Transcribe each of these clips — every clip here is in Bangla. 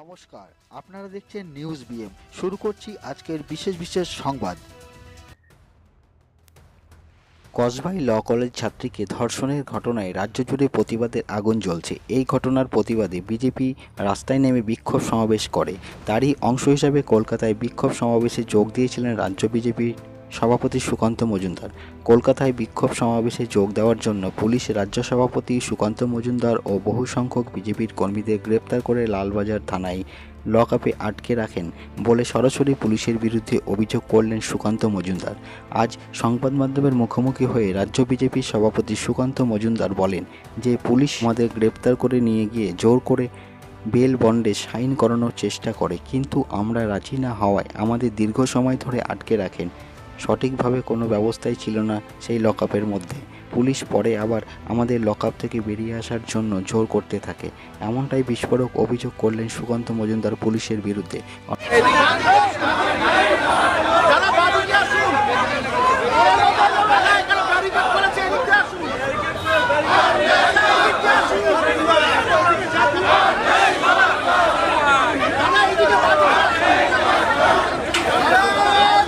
নমস্কার, আপনারা দেখছেন নিউজ বিএম শুরু করছি আজকের বিশেষ বিশেষ সংবাদ। কসবাই ল কলেজ ছাত্রীকে ধর্ষণের ঘটনায় রাজ্য জুড়ে প্রতিবাদের আগুন জ্বলছে। এই ঘটনার প্রতিবাদে বিজেপি রাস্তায় নেমে বিক্ষোভ সমাবেশ করে। তারই অংশ হিসাবে কলকাতায় বিক্ষোভ সমাবেশে যোগ দিয়েছিলেন রাজ্য বিজেপির সভাপতি সুকান্ত মজুমদার। কলকাতায় বিক্ষোভ সমাবেশে যোগ দেওয়ার জন্য পুলিশ রাজ্য সভাপতি সুকান্ত মজুমদার ও বহু সংখ্যক বিজেপির কর্মীদের গ্রেপ্তার করে লালবাজার থানায় লকআপে আটকে রাখেন বলে সরাসরি পুলিশের বিরুদ্ধে অভিযোগ করলেন সুকান্ত মজুমদার। আজ সংবাদ মাধ্যমের মুখোমুখি হয়ে রাজ্য বিজেপির সভাপতি সুকান্ত মজুমদার বলেন যে, পুলিশ আমাদের গ্রেপ্তার করে নিয়ে গিয়ে জোর করে বেল বন্ডে সাইন করানোর চেষ্টা করে, কিন্তু আমরা রাজি না হওয়ায় আমাদের দীর্ঘ সময় ধরে আটকে রাখেন। সঠিকভাবে কোনো ব্যবস্থাই ছিল না সেই লকআপের মধ্যে। পুলিশ পরে আবার আমাদের লকআপ থেকে বেরিয়ে আসার জন্য জোর করতে থাকে। এমনটাই বিস্ফোরক অভিযোগ করলেন সুকান্ত মজুমদার পুলিশের বিরুদ্ধে যারা বাদিকে আসুন যারা এখানে ব্যারিকেড করেছে এদিকে আসুন এদিকে আসুন যারা এদিকে ভারত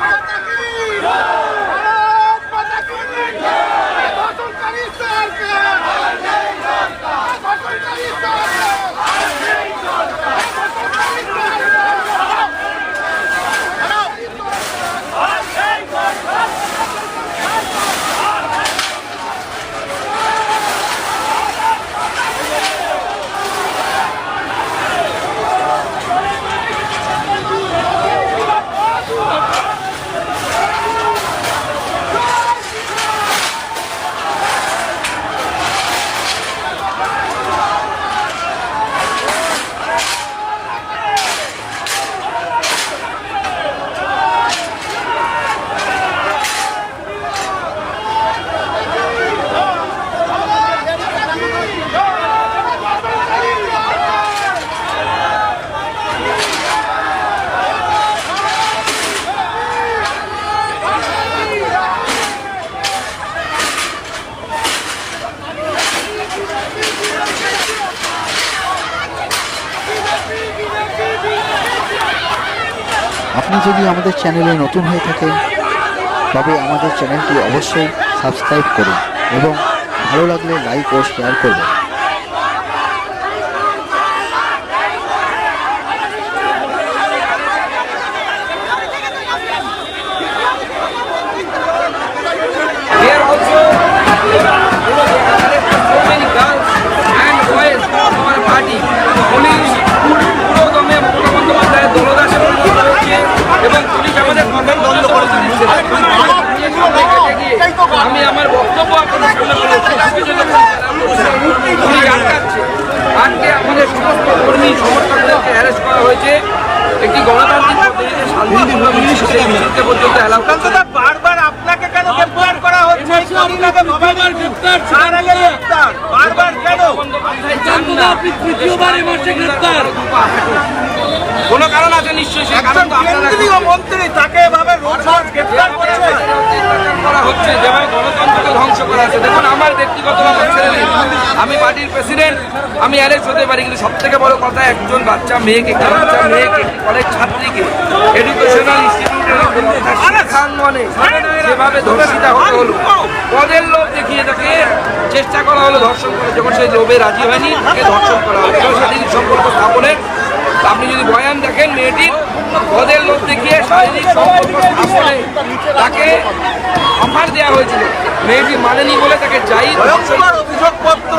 মাতা কি ভারত মাতা কি ধর্ষণকারী সরকার ধর্ষণকারী সরকার ধর্ষণকারী সরকার আপনি যদি আমাদের চ্যানেলে নতুন হয়ে থাকেন, তবে আমাদের চ্যানেলটি অবশ্যই সাবস্ক্রাইব করুন এবং ভালো লাগলে লাইক ও শেয়ার করবেন Here also, so many girls and boys of our party. Police পুরো দমে মমতা বন্দ্যোপাধ্যায়ের দলদাসে পরিণত হয়েছে এবং পুলিশ আমাদের কর্মের বন্ধ করে দিচ্ছে আমি আমার বক্তব্য আপনাদের সামনে বলেছি কিছু লোক পুলিশ আটকাচ্ছে আজকে আমাদের সমস্ত কর্মী সমর্থকদেরকে অ্যারেস্ট করা হয়েছে একটি গণতান্ত্রিক পদ্ধতিতে শান্তিপূর্ণ মিছিল মিছিলকে পর্যন্ত অ্যালাউ করছে না। বারবার আপনাকে কেন গ্রেফতার করা হচ্ছে কদিন আগে মোবাইলের গ্রেফতার তার আগে গ্রেফতার বারবার কেন বন্দ্যোপাধ্যায় চান না তৃতীয়বার এই মাসে গ্রেফতার কোনো কারণ আছে নিশ্চয়ই সে কারণ একজন কেন্দ্রীয় মন্ত্রী তাকে এভাবে রোজ রোজ গ্রেফতার করেছে? করা হচ্ছে? যেভাবে গণতন্ত্রকে ধ্বংস করা হচ্ছে। দেখুন আমার ব্যক্তিগত। আমি পার্টির প্রেসিডেন্ট আমি অ্যারেস্ট হতে পারি কিন্তু সব থেকে বড় কথা একজন বাচ্চা মেয়েকে একটি বাচ্চা মেয়েকে কলেজ ছাত্রীকে এডুকেশনাল মনে যেভাবে ধর্ষিতা হতে হলো পদের লোভ দেখিয়ে তাকে চেষ্টা করা হলো ধর্ষণ করে যখন সেই লোভে রাজি হয়নি তাকে ধর্ষণ করা হলো। শারীরিক সম্পর্ক স্থাপনের আপনি যদি বয়ান দেখেন মেয়েটির পদের মধ্যে গিয়ে শারীরিক সম্পর্ক স্থাপনে তাকে অফার দেওয়া হয়েছিল। মেয়েটি মানেনি বলে তাকে যাই অভিযোগপত্র।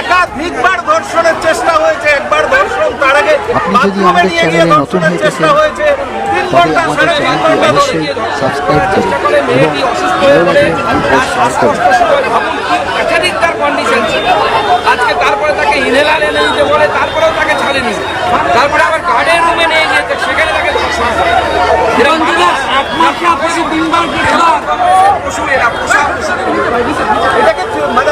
একাধিকবার ধর্ষণের চেষ্টা হয়েছে একবার ধর্ষণ তার আগে আপনি যদি বাথরুমে আমাদের নিয়ে গিয়ে চ্যানেলে নতুন ধর্ষণের হয়ে চেষ্টা থাকেন, হয়েছে। তিন তবে ঘণ্টা আমাদের চ্যানেলটি অবশ্যই সাবস্ক্রাইব চেষ্টা করে করুন এবং মেয়েটি অসুস্থ ভালো হয়ে পড়ে লাগলে লাইক ও তার শেয়ার করুন হয়। আজকে তারপরে তাকে ইনহেলার এনে দিতে বলে তারপরেও তাকে ছাড়েনি। তারপরে আবার গার্ডের রুমে নিয়ে গিয়ে সেখানে তাকে পশু এরা পোষা এটাকে মানে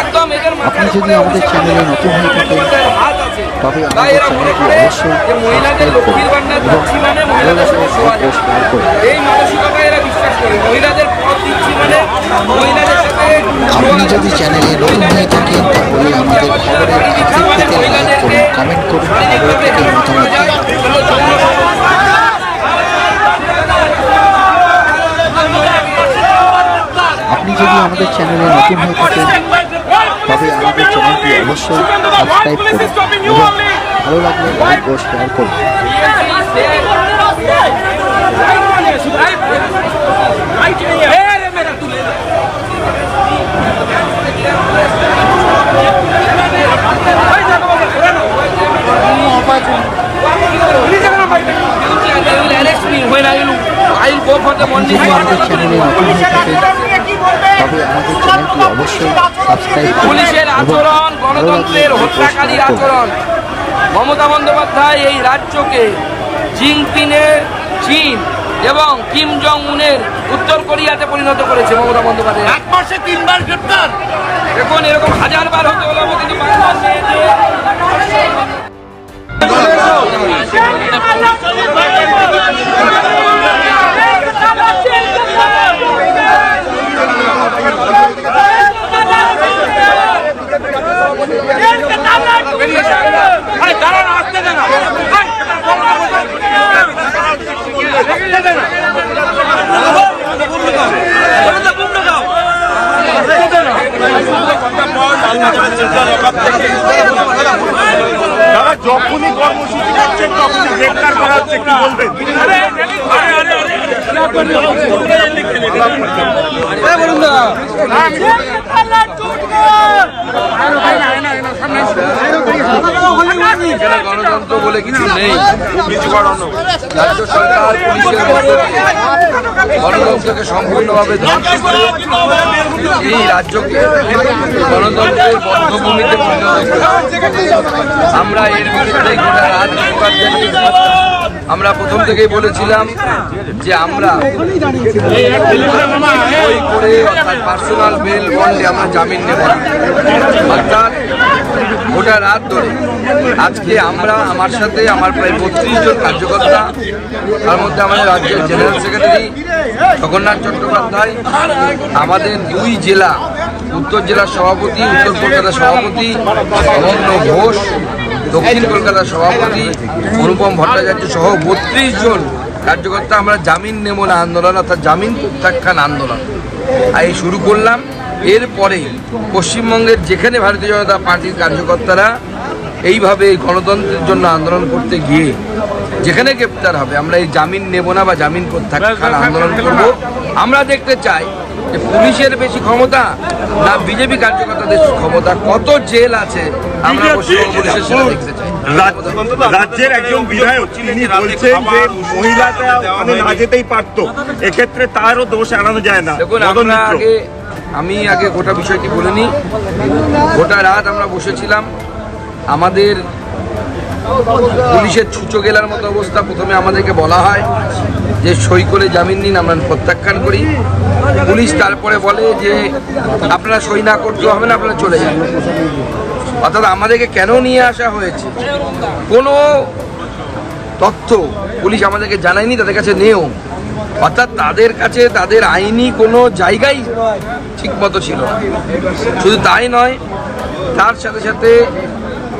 একদম এদের মাথার আপনি যদি আমাদের চ্যানেলে নতুন হয়ে থাকেন, হাত আছে। তবে তাই আমাদের এরা মনে চ্যানেলটি করে অবশ্যই যে মহিলাদের লক্ষ্মীর ভান্ডার মানে মহিলাদের লাগলে সাথে শোয়া লাইক ও যাবে। শেয়ার করুন এই মানসিকতায় এরা বিশ্বাস করে মহিলাদের পথ দিচ্ছি মানে মহিলাদের সাথে আপনি যদি চ্যানেলে নতুন হয়ে থাকেন তাহলে আমাদের করুন প্রত্যেকের মতামত দিন। আপনি যদি আমাদের চ্যানেলে নতুন হয়ে থাকেন তবে আমাদের চ্যানেলটি অবশ্যই সাবস্ক্রাইব করুন এবং ভালো লাগলে লাইক ও শেয়ার করুন তবে আমাদের চ্যানেলটি অবশ্যই সাবস্ক্রাইব করুন পুলিশের আচরণ গণতন্ত্রের করুন। আচরণ। মমতা বন্দ্যোপাধ্যায় এই রাজ্যকে জিনপিনের চীন এবং কিম জং উনের উত্তর কোরিয়াতে পরিণত করেছে মমতা বন্দ্যোপাধ্যায়। এক মাসে তিনবার গ্রেপ্তার। দেখুন এরকম হাজার বার হতে হলো কিন্তু সামনে এখানে গণতন্ত্র বলে কিছু নেই। রাজ্য সরকার পুলিশের গণতন্ত্রকে সম্পূর্ণভাবে ধ্বংস করে এই রাজ্যকে গণতন্ত্রের বদ্ধভূমিতে আমরা এর বিরুদ্ধে গোটা প্রতিবাদ আমরা প্রথম থেকেই বলেছিলাম যে আমরা পার্সোনাল বেল বন্ডে আমরা জামিন নেব। অর্থাৎ গোটা রাত ধরে। আজকে আমরা, আমার সাথে আমার প্রায় বত্রিশ জন কার্যকর্তা, তার মধ্যে আমাদের রাজ্যের জেনারেল সেক্রেটারি জগন্নাথ চট্টোপাধ্যায়, আমাদের দুই জেলা, উত্তর জেলার সভাপতি, উত্তর কলকাতার সভাপতি, অনন্য ঘোষ, দক্ষিণ কলকাতার সভাপতি, অনুপম ভট্টাচার্য সহ বত্রিশ জন কার্যকর্তা। আমরা জামিন নেব না আন্দোলন, অর্থাৎ জামিন প্রত্যাখ্যান আন্দোলন। এই শুরু করলাম। এরপরে পশ্চিমবঙ্গের যেখানে ভারতীয় জনতা পার্টির কার্যকর্তারা এইভাবে গণতন্ত্রের জন্য আন্দোলন করতে গিয়ে যেখানে গ্রেপ্তার হবে আমরা এই জামিন নেব না বা জামিন প্রত্যাখ্যান আন্দোলন করব। আমরা দেখতে চাই যে পুলিশের বেশি ক্ষমতা না বিজেপি কার্যকর্তাদের ক্ষমতা। কত জেল আছে আমরা পুলিশের সেটা দেখতে চাই। রাজ্যের একজন বিধায়ক তিনি বলছেন যে মহিলাটা ওখানে না যেতেই পারতো। এক্ষেত্রে তারও দোষ এড়ানো যায় না। দেখুন আমরা আগে আমি আগে গোটা বিষয়টি বলে নিই গোটা রাত আমরা বসেছিলাম। আমাদের পুলিশের ছুচো গেলার মতো অবস্থা। প্রথমে আমাদেরকে বলা হয় যে সই করে জামিন নিন, আমরা প্রত্যাখ্যান করি। পুলিশ তারপরে বলে যে, আপনারা সই না করতে হবে না, আপনারা চলে যান। অর্থাৎ আমাদেরকে কেন নিয়ে আসা হয়েছে? কোনো তথ্য পুলিশ আমাদেরকে জানায়নি, তাদের কাছে নেও অর্থাৎ তাদের কাছে তাদের আইনি কোনো জায়গাই ঠিকমতো ছিল না। শুধু তাই নয়, তার সাথে সাথে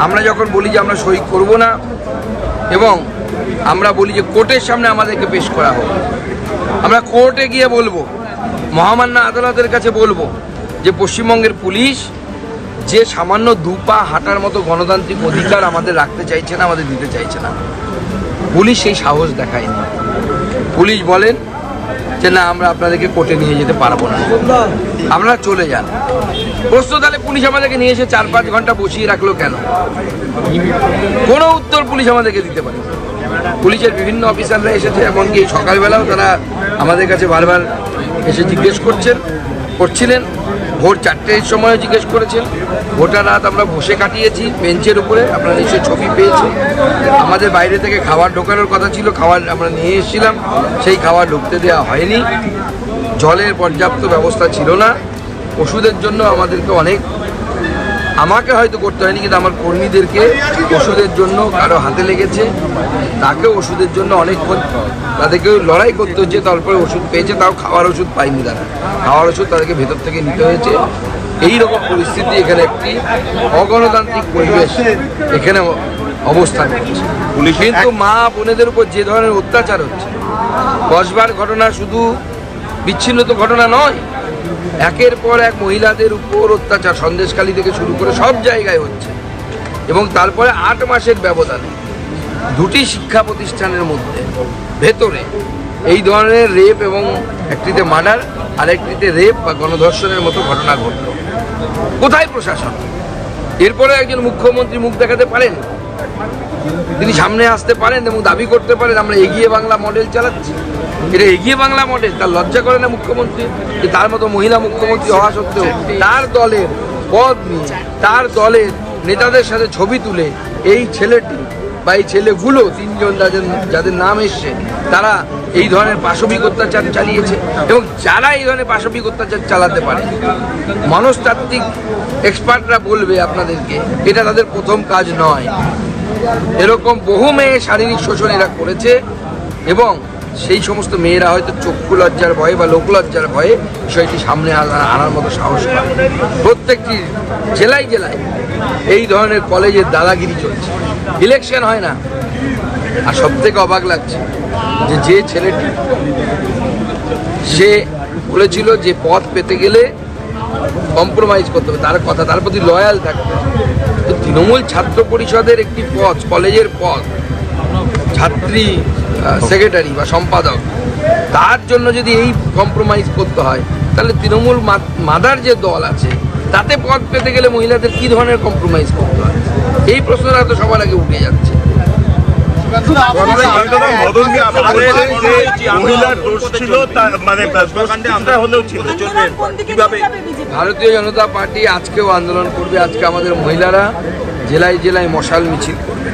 আমরা যখন বলি যে আমরা সই করব না, এবং আমরা বলি যে কোর্টের সামনে আমাদেরকে পেশ করা হোক, আমরা কোর্টে গিয়ে বলব, মহামান্য আদালতের কাছে বলব যে পশ্চিমবঙ্গের পুলিশ যে সামান্য দুপা হাঁটার মতো গণতান্ত্রিক অধিকার আমাদের রাখতে চাইছে না, আমাদের দিতে চাইছে না। পুলিশ সেই সাহস দেখায়নি। পুলিশ বলেন যে না, আমরা আপনাদেরকে কোর্টে নিয়ে যেতে পারব না। আপনারা চলে যান। প্রশ্ন তাহলে পুলিশ আমাদেরকে নিয়ে এসে চার পাঁচ ঘণ্টা বসিয়ে রাখল কেন? কোনো উত্তর পুলিশ আমাদেরকে দিতে পারে পুলিশের বিভিন্ন অফিসাররা এসেছে, এমনকি সকালবেলাও তারা আমাদের কাছে বারবার এসে জিজ্ঞেস করছেন, করছিলেন। ভোর চারটের সময় জিজ্ঞেস করেছেন গোটা রাত আমরা বসে কাটিয়েছি, বেঞ্চের উপরে আপনারা নিশ্চয়ই ছবি পেয়েছি আমাদের বাইরে থেকে খাবার ঢোকানোর কথা ছিল, খাবার আমরা নিয়ে এসেছিলাম। সেই খাবার ঢুকতে দেওয়া হয়নি। জলের পর্যাপ্ত ব্যবস্থা ছিল না। ওষুধের জন্য আমাদেরকে অনেক আমাকে হয়তো করতে হয়নি কিন্তু আমার কর্মীদেরকে ওষুধের জন্য কারও হাতে লেগেছে। তাকে ওষুধের জন্য অনেকক্ষণ তাদেরকে লড়াই করতে হচ্ছে তারপরে ওষুধ পেয়েছে তাও খাওয়ার ওষুধ পাইনি তারা। খাওয়ার ওষুধ তাদেরকে ভেতর থেকে নিতে হয়েছে। এই রকম পরিস্থিতি এখানে একটি অগণতান্ত্রিক পরিবেশ এখানে অবস্থান করছে। কিন্তু মা বোনেদের উপর যে ধরনের অত্যাচার হচ্ছে বসবার ঘটনা শুধু বিচ্ছিন্ন তো ঘটনা নয় একের পর এক মহিলাদের উপর অত্যাচার সন্দেশকালী থেকে শুরু করে সব জায়গায় হচ্ছে। এবং তারপরে আট মাসের ব্যবধানে। দুটি শিক্ষা প্রতিষ্ঠানের মধ্যে, ভেতরে এই ধরনের রেপ এবং একটিতে মার্ডার আর একটিতে রেপ বা গণধর্ষণের মতো ঘটনা ঘটল। কোথায় প্রশাসন? এরপরে একজন মুখ্যমন্ত্রী মুখ দেখাতে পারেন? তিনি সামনে আসতে পারেন এবং দাবি করতে পারেন, আমরা এগিয়ে বাংলা মডেল চালাচ্ছি। এটা এগিয়ে বাংলা মডেল, তার লজ্জা করে না মুখ্যমন্ত্রী? যে তার মতো মহিলা মুখ্যমন্ত্রী হওয়া সত্ত্বেও তার দলের পদ নিয়ে, তার দলের নেতাদের সাথে ছবি তুলে এই ছেলেটি বা এই ছেলেগুলো তিনজন যাদের যাদের নাম এসছে, তারা এই ধরনের পাশবিক অত্যাচার চালিয়েছে এবং যারা এই ধরনের পাশবিক অত্যাচার চালাতে পারে, মনস্তাত্ত্বিক এক্সপার্টরা বলবে আপনাদেরকে, এটা তাদের প্রথম কাজ নয়। এরকম বহু মেয়ে শারীরিক শোষণ এরা করেছে এবং সেই সমস্ত মেয়েরা হয়তো চক্ষু লজ্জার ভয়ে বা লোক লজ্জার ভয়ে বিষয়টি সামনে আনা- আনার মতো সাহস পায়। প্রত্যেকটি জেলায় জেলায় এই ধরনের কলেজের দাদাগিরি চলছে। ইলেকশন হয় না। আর সব থেকে অবাক লাগছে যে যে ছেলেটি, সে বলেছিল যে পথ পেতে গেলে কম্প্রোমাইজ করতে হবে। তার কথা, তার প্রতি লয়াল থাকতে তো তৃণমূল ছাত্র পরিষদের একটি পথ কলেজের পথ ছাত্রী সেক্রেটারি বা সম্পাদক তার জন্য যদি এই কম্প্রোমাইজ করতে হয় তাহলে তৃণমূল মাদার যে দল আছে তাতে পদ পেতে গেলে মহিলাদের কি ধরনের কম্প্রোমাইজ করতে হয়? এই প্রশ্নটা তো সবার আগে উঠে যাচ্ছে। ভারতীয় জনতা পার্টি আজকেও আন্দোলন করবে আজকে আমাদের মহিলারা জেলায় জেলায় মশাল মিছিল করবে।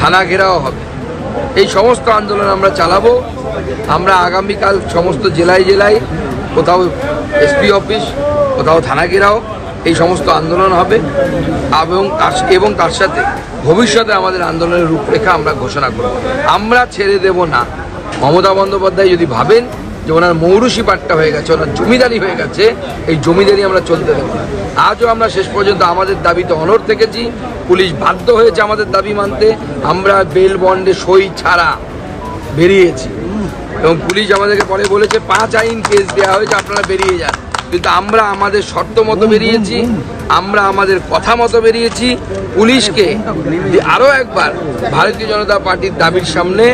থানা ঘেরাও হবে। এই সমস্ত আন্দোলন আমরা চালাবো। আমরা আগামীকাল সমস্ত জেলায় জেলায় কোথাও এসপি অফিস, কোথাও থানা এই সমস্ত আন্দোলন হবে। এবং এবং তার সাথে ভবিষ্যতে আমাদের আন্দোলনের রূপরেখা আমরা ঘোষণা করব। আমরা ছেড়ে দেব না। মমতা বন্দ্যোপাধ্যায় যদি ভাবেন যে ওনার মৌরুষি পাট্টা হয়ে গেছে, ওনার জমিদারি হয়ে গেছে, এই জমিদারি আমরা চলতে দেবো না। আজও আমরা শেষ পর্যন্ত আমাদের দাবিতে অনর থেকেছি। পুলিশ বাধ্য হয়েছে আমাদের দাবি মানতে। আমরা বেল বন্ডে সই ছাড়া বেরিয়েছি। এবং পুলিশ আমাদেরকে পরে বলেছে, পাঁচ আইন কেস দেওয়া হয়েছে, আপনারা বেরিয়ে যান। কিন্তু আমরা আমাদের শর্ত মতো বেরিয়েছি আমরা আমাদের কথা মতো বেরিয়েছি। পুলিশকে আরও একবার ভারতীয় জনতা পার্টির দাবির সামনে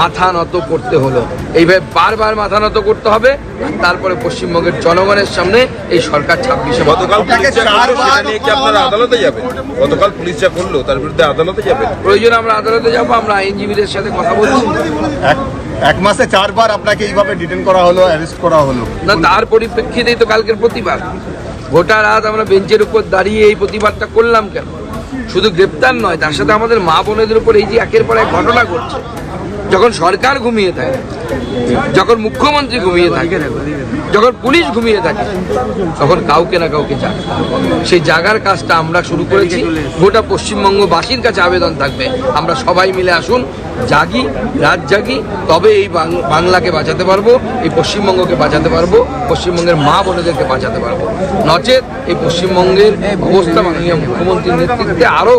মাথা নত করতে হলো। এইভাবে বারবার মাথা নত করতে হবে আর তারপরে পশ্চিমবঙ্গের জনগণের সামনে এই সরকার ছাব্বিশে গতকাল পুলিশ যা করল সেটা নিয়ে কি আপনারা আদালতে যাবেন? গতকাল পুলিশ যা করল তার বিরুদ্ধে আদালতে যাবেন? প্রয়োজন আমরা আদালতে যাব আমরা আইনজীবীদের সাথে কথা বলছি। এক মাসে চারবার আপনাকে এইভাবে ডিটেন করা হলো অ্যারেস্ট করা হলো। না, তার পরিপ্রেক্ষিতেই তো কালকের প্রতিবাদ। গোটা রাত আমরা বেঞ্চের উপর দাঁড়িয়ে এই প্রতিবাদটা করলাম কেন? শুধু গ্রেপ্তার নয়, তার সাথে আমাদের মা বোনেদের উপর এই যে একের পর এক ঘটনা ঘটছে যখন সরকার ঘুমিয়ে থাকে, যখন মুখ্যমন্ত্রী ঘুমিয়ে থাকে, যখন পুলিশ ঘুমিয়ে থাকে, তখন কাউকে না কাউকে জাগে সেই জাগার কাজটা আমরা শুরু করেছি। গোটা পশ্চিমবঙ্গবাসীর কাছে আবেদন থাকবে। আমরা সবাই মিলে আসুন, জাগি, রাত জাগি, তবে এই বাংলাকে বাঁচাতে পারব, এই পশ্চিমবঙ্গকে বাঁচাতে পারব, পশ্চিমবঙ্গের মা বোনেদেরকে বাঁচাতে পারব। নচেত এই পশ্চিমবঙ্গের অবস্থা মাননীয় মুখ্যমন্ত্রীর নেতৃত্বে আরও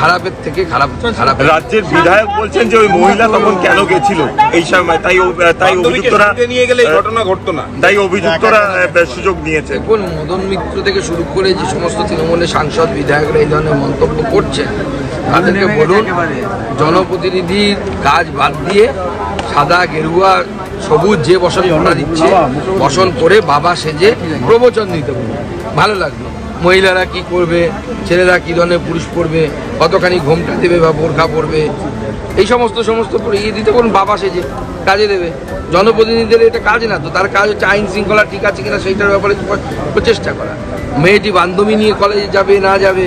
খারাপের থেকে খারাপ খারাপ। রাজ্যের বিধায়ক বলছেন যে ওই মহিলা তখন কেন গেছিল? এই সময় তাই তাই অভিযুক্তরা নিয়ে গেলে ঘটনা ঘটতো না। তাই অভিযুক্তরা সুযোগ নিয়েছে। দেখুন মদন মিত্র থেকে শুরু করে যে সমস্ত তৃণমূলের সাংসদ বিধায়করা এই ধরনের মন্তব্য করছেন তাদেরকে বলুন জনপ্রতিনিধির কাজ বাদ দিয়ে সাদা গেরুয়া সবুজ যে বসন ঘটা দিচ্ছে বসন করে বাবা সেজে প্রবচন দিতে বলুন। ভালো লাগল। মহিলারা কি করবে ছেলেরা কি ধরনের পুরুষ পড়বে কতখানি ঘোমটা দেবে বা বোরখা পরবে এই সমস্ত সমস্ত ইয়ে দিতে বলুন বাবা সেজে কাজে দেবে জনপ্রতিনিধিদের এটা কাজ না তো তার কাজ হচ্ছে আইন শৃঙ্খলা ঠিক আছে কিনা সেইটার ব্যাপারে প্রচেষ্টা করা মেয়েটি বান্ধবী নিয়ে কলেজে যাবে না যাবে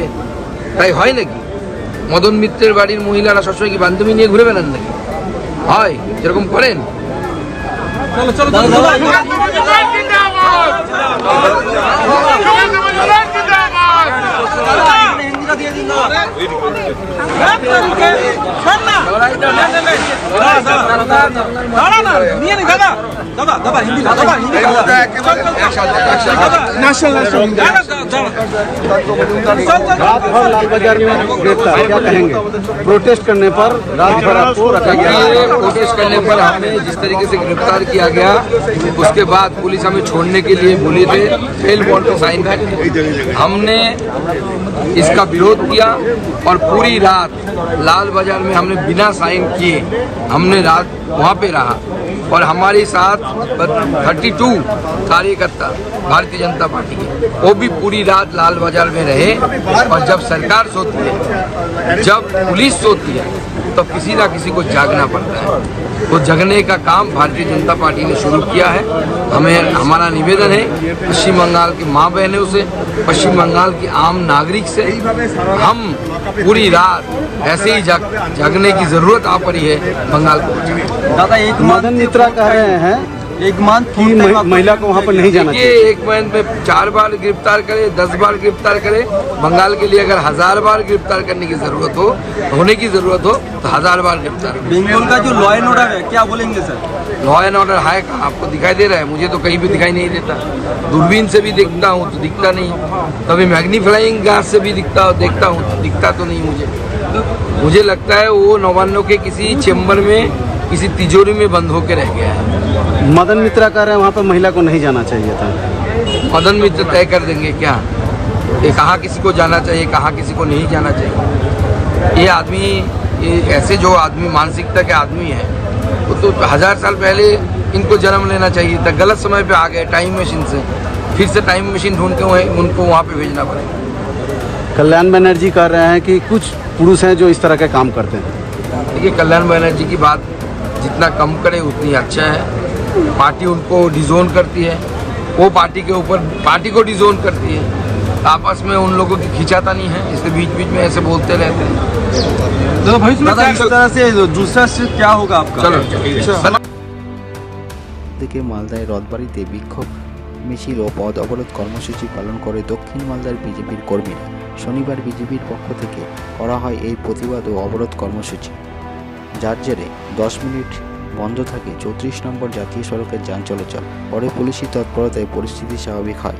তাই হয় নাকি মদন মিত্রের বাড়ির মহিলারা সবসময় কি বান্ধবী নিয়ে ঘুরে বেড়ান নাকি হয় যেরকম করেন জিন্দাবাদ নিয়ে নি দিন দাদা रात लाल बाज़ार में गिरफ़्तार क्या कहेंगे प्रोटेस्ट करने पर राजभर आपको रखा गया प्रोटेस्ट करने पर हमें जिस तरीके से गिरफ़्तार किया गया उसके बाद पुलिस हमें छोड़ने के लिए बोले थे फेल बॉन्ड पे साइन हमने इसका विरोध किया और पूरी रात लाल बाज़ार में हमने बिना साइन किए हमने रात वहाँ पे रहा और हमारे साथ थर्टी टू कार्यकर्ता भारतीय जनता पार्टी के, वो भी पूरी रात लाल बाज़ार में रहे और जब सरकार सोती है, जब पुलिस सोती है तो किसी ना किसी को जागना पड़ता है। तो जगने का काम भारतीय जनता पार्टी ने शुरू किया है। हमें हमारा निवेदन है पश्चिम बंगाल की माँ बहनों से पश्चिम बंगाल की आम नागरिक से हम पूरी रात ऐसे ही जग, जगने की ज़रूरत आ पड़ी है बंगाल को। दादा एक मदन मित्रा कह रहे हैं एक मंथ कि महि- महिला को वहाँ पर नहीं जाना चाहिए। एक महीने में चार बार गिरफ़्तार करे दस बार गिरफ़्तार करे। बंगाल के लिए अगर हज़ार बार गिरफ़्तार करने की ज़रूरत हो होने की ज़रूरत हो तो हज़ार बार गिरफ़्तार बंगाल का जो लॉ एंड ऑर्डर है क्या बोलेंगे सर? लॉ एंड ऑर्डर है आपको दिखाई दे रहा है मुझे तो कहीं भी दिखाई नहीं देता। दूरबीन से भी देखता हूँ तो दिखता नहीं। कभी मैग्नीफ्लाइंग ग्लास से भी दिखता देखता हूँ तो दिखता तो नहीं मुझे। मुझे लगता है वो नवान्नों के किसी चेम्बर में किसी तिजोरी में बंद होकर रह गया है। मदन मित्रा कह रहे हैं वहाँ पर महिला को नहीं जाना चाहिए था। मदन मित्र तय कर देंगे क्या? ये कहाँ किसी को जाना चाहिए कहाँ किसी को नहीं जाना चाहिए? ये आदमी ये ऐसे जो आदमी मानसिकता के आदमी है वो तो हज़ार साल पहले इनको जन्म लेना चाहिए था। गलत समय पे आ गए टाइम मशीन से। फिर से टाइम मशीन ढूंढ के वहीं उनको वहाँ पे भेजना पड़ेगा कल्याण बनर्जी कह रहे हैं कि कुछ पुरुष हैं जो इस तरह के काम करते हैं। देखिए कल्याण बनर्जी की बात जितना कम करे उतनी अच्छा है। पार्टी उनको डिजोन करती है वो पार्टी के ऊपर पार्टी को डिजोन करती है आपस में उन लोगों की खिंचाता नहीं है इसलिए बीच बीच में ऐसे बोलते रहते हैं दादा इस तरह से दूसरा स्टेप क्या होगा आपका चलो থেকে মালদায় রথবাড়িতে বিক্ষোভ মিছিল ও পদ অবরোধ কর্মসূচি পালন করে দক্ষিণ মালদার বিজেপির কর্মীরা শনিবার বিজেপির পক্ষ থেকে করা হয় এই প্রতিবাদ ও অবরোধ কর্মসূচি যার জেরে দশ মিনিট বন্ধ থাকে। চৌত্রিশ নম্বর জাতীয় সড়কের যান চলাচল। পরে পুলিশি তৎপরতায় পরিস্থিতি স্বাভাবিক হয়।